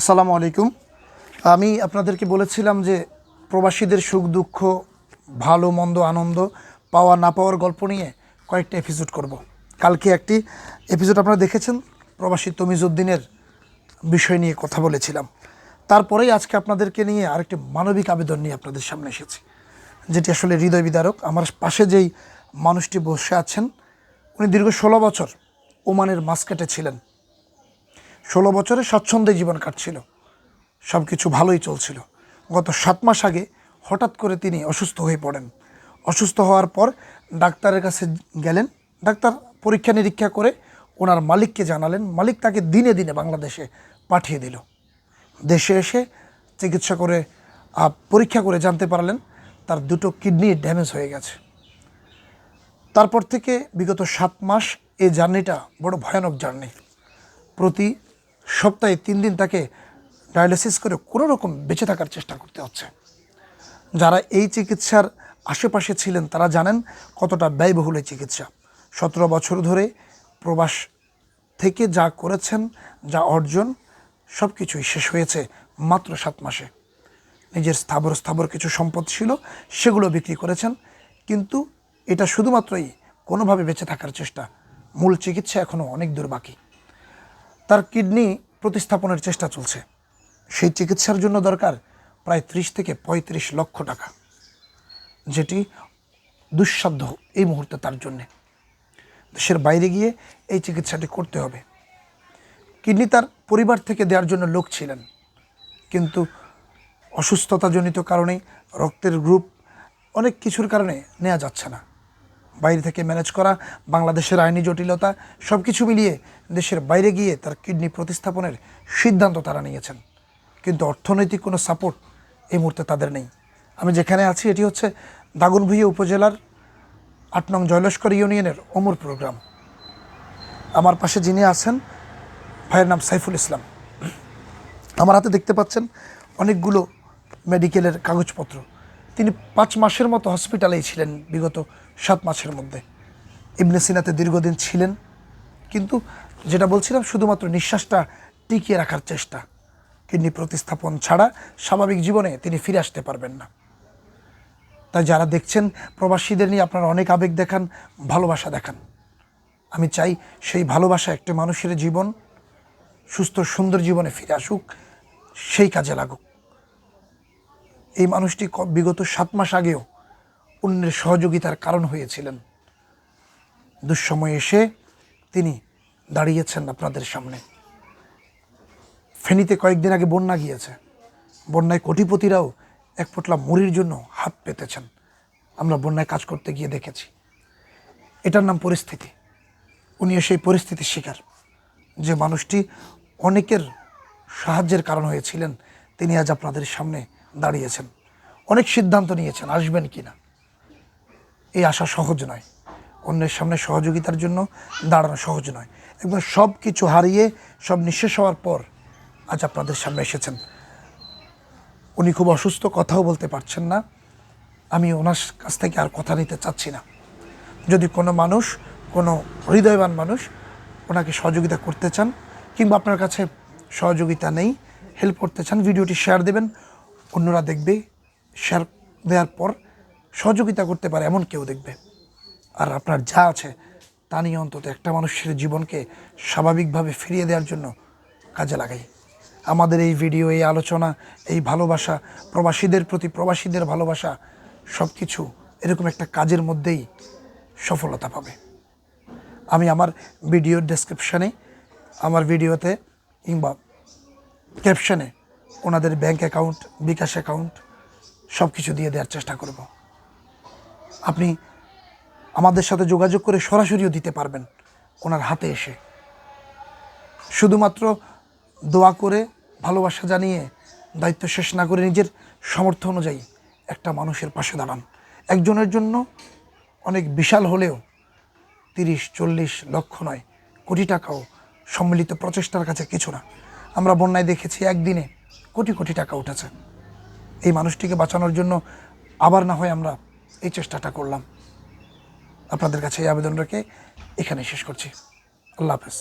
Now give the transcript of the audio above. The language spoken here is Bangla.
আসসালামু আলাইকুম। আমি আপনাদেরকে বলেছিলাম যে প্রবাসীদের সুখ, দুঃখ, ভালো, মন্দ, আনন্দ পাওয়া, না পাওয়ার গল্প নিয়ে কয়েকটা এপিসোড করব। কালকে একটি এপিসোড আপনারা দেখেছেন, প্রবাসী তমিজুদ্দিনের বিষয় নিয়ে কথা বলেছিলাম। তারপরেই আজকে আপনাদেরকে নিয়ে আরেকটি মানবিক আবেদন নিয়ে আপনাদের সামনে এসেছি, যেটি আসলে হৃদয় বিদারক। আমার পাশে যেই মানুষটি বসে আছেন, উনি দীর্ঘ ষোলো বছর ওমানের মাস্কেটে ছিলেন। ষোলো বছরে স্বচ্ছন্দে জীবন কাটছিল। সব কিছু ভালোই চলছিল। গত সাত মাস আগে হঠাৎ করে তিনি অসুস্থ হয়ে পড়েন। অসুস্থ হওয়ার পর ডাক্তারের কাছে গেলেন। ডাক্তার পরীক্ষা নিরীক্ষা করে ওনার মালিককে জানালেন। মালিক তাকে দিনে দিনে বাংলাদেশে পাঠিয়ে দিল। দেশে এসে চিকিৎসা করে পরীক্ষা করে জানতে পারলেন তার দুটো কিডনি ড্যামেজ হয়ে গেছে। তারপর থেকে বিগত সাত মাস এই জার্নিটা বড় ভয়ানক জার্নি। প্রতি সপ্তাহে তিন দিন তাকে ডায়ালিসিস করে কোনো রকম বেঁচে থাকার চেষ্টা করতে হচ্ছে। যারা এই চিকিৎসার আশেপাশে ছিলেন, তারা জানেন কতটা ব্যয়বহুল এই চিকিৎসা। সতেরো বছর ধরে প্রবাস থেকে যা করেছেন, যা অর্জন সব কিছুই শেষ হয়েছে মাত্র সাত মাসে। নিজের স্থাবর স্থাবর কিছু সম্পদ ছিল, সেগুলো বিক্রি করেছেন, কিন্তু এটা শুধুমাত্রই কোনোভাবে বেঁচে থাকার চেষ্টা। মূল চিকিৎসা এখনও অনেক দূর বাকি। তার কিডনি প্রতিস্থাপনের চেষ্টা চলছে। সেই চিকিৎসার জন্য দরকার প্রায় ত্রিশ থেকে পঁয়ত্রিশ লক্ষ টাকা, যেটি দুঃসাধ্য এই মুহূর্তে তার জন্যে। দেশের বাইরে গিয়ে এই চিকিৎসাটি করতে হবে। কিডনি তার পরিবার থেকে দেওয়ার জন্য লোক ছিলেন, কিন্তু অসুস্থতাজনিত কারণে রক্তের গ্রুপ অনেক কিছুর কারণে নেওয়া যাচ্ছে না। বাইরে থেকে ম্যানেজ করা, বাংলাদেশের আইনি জটিলতা সব কিছু মিলিয়ে দেশের বাইরে গিয়ে তার কিডনি প্রতিস্থাপনের সিদ্ধান্ত তারা নিয়েছেন। কিন্তু অর্থনৈতিক কোনো সাপোর্ট এই মুহূর্তে তাদের নেই। আমি যেখানে আছি, এটি হচ্ছে দাগনভূঞা উপজেলার আট নং জয়লস্কর ইউনিয়নের অমর প্রোগ্রাম। আমার পাশে যিনি আছেন, ভাইয়ের নাম সাইফুল ইসলাম। আমার হাতে দেখতে পাচ্ছেন অনেকগুলো মেডিকেলের কাগজপত্র। তিনি পাঁচ মাসের মতো হসপিটালেই ছিলেন, বিগত সাত মাসের মধ্যে। ইবনে সিনাতে দীর্ঘদিন ছিলেন, কিন্তু যেটা বলছিলাম, শুধুমাত্র নিঃশ্বাসটা টিকিয়ে রাখার চেষ্টা। কিডনি প্রতিস্থাপন ছাড়া স্বাভাবিক জীবনে তিনি ফিরে আসতে পারবেন না। তাই যারা দেখছেন, প্রবাসীদের নিয়ে আপনারা অনেক আবেগ দেখান, ভালোবাসা দেখান। আমি চাই সেই ভালোবাসা একটা মানুষের জীবন, সুস্থ, সুন্দর জীবনে ফিরে আসুক, সেই কাজে লাগুক। এই মানুষটি বিগত সাত মাস আগেও অন্যের সহযোগিতার কারণ হয়েছিলেন। দুঃসময়ে এসে তিনি দাঁড়িয়েছেন আপনাদের সামনে। ফেনীতে কয়েকদিন আগে বন্যা গিয়েছে। বন্যায় কোটিপতিরাও এক পোটলা মুড়ির জন্য হাত পেতেছেন। আমরা বন্যায় কাজ করতে গিয়ে দেখেছি। এটার নাম পরিস্থিতি। উনিও সেই পরিস্থিতির শিকার। যে মানুষটি অনেকের সাহায্যের কারণ হয়েছিলেন, তিনি আজ আপনাদের সামনে দাঁড়িয়েছেন। অনেক সিদ্ধান্ত নিয়েছেন, আসবেন কি না? এই আশা সহজ নয়। অন্যের সামনে সহযোগিতার জন্য দাঁড়ানো সহজ নয়। একবার সব কিছু হারিয়ে, সব নিঃশেষ হওয়ার পর আজ আপনাদের সামনে এসেছেন। উনি খুব অসুস্থ, কথাও বলতে পারছেন না। আমি ওনার কাছ থেকে আর কথা নিতে চাচ্ছি না। যদি কোনো মানুষ, কোনো হৃদয়বান মানুষ ওনাকে সহযোগিতা করতে চান কিংবা আপনার কাছে সহযোগিতা নেই হেল্প করতে চান, ভিডিওটি শেয়ার দেবেন। অন্যরা দেখবে শেয়ার দেওয়ার পর সহযোগিতা করতে পারে এমন কেউ দেখবে। আর আপনার যা আছে, তা নিয়ে অন্তত একটা মানুষের জীবনকে স্বাভাবিকভাবে ফিরিয়ে দেওয়ার জন্য কাজে লাগাই। আমাদের এই ভিডিও এই আলোচনা, এই ভালোবাসা, প্রবাসীদের প্রতি প্রবাসীদের ভালোবাসা সব কিছু এরকম একটা কাজের মধ্যেই সফলতা পাবে। আমি আমার ভিডিওর ডেসক্রিপশানে আমার ভিডিওতে কিংবা ক্যাপশনে ওনাদের ব্যাংক অ্যাকাউন্ট বিকাশ অ্যাকাউন্ট সব কিছু দিয়ে দেওয়ার চেষ্টা করব। আপনি আমাদের সাথে যোগাযোগ করে সরাসরিও দিতে পারবেন ওনার হাতে এসে। শুধুমাত্র দোয়া করে, ভালোবাসা জানিয়ে, দায়িত্ব শেষ না করে নিজের সামর্থ্য অনুযায়ী একটা মানুষের পাশে দাঁড়ান। একজনের জন্য অনেক বিশাল হলেও তিরিশ, চল্লিশ লক্ষ নয়, কোটি টাকাও সম্মিলিত প্রচেষ্টার কাছে কিছু না। আমরা বন্যায় দেখেছি একদিনে কোটি কোটি টাকা উঠেছে। এই মানুষটিকে বাঁচানোর জন্য আবার না হয় আমরা এই চেষ্টাটা করলাম। আপনাদের কাছে এই আবেদন রেখে এখানে শেষ করছি। আল্লাহ হাফেজ।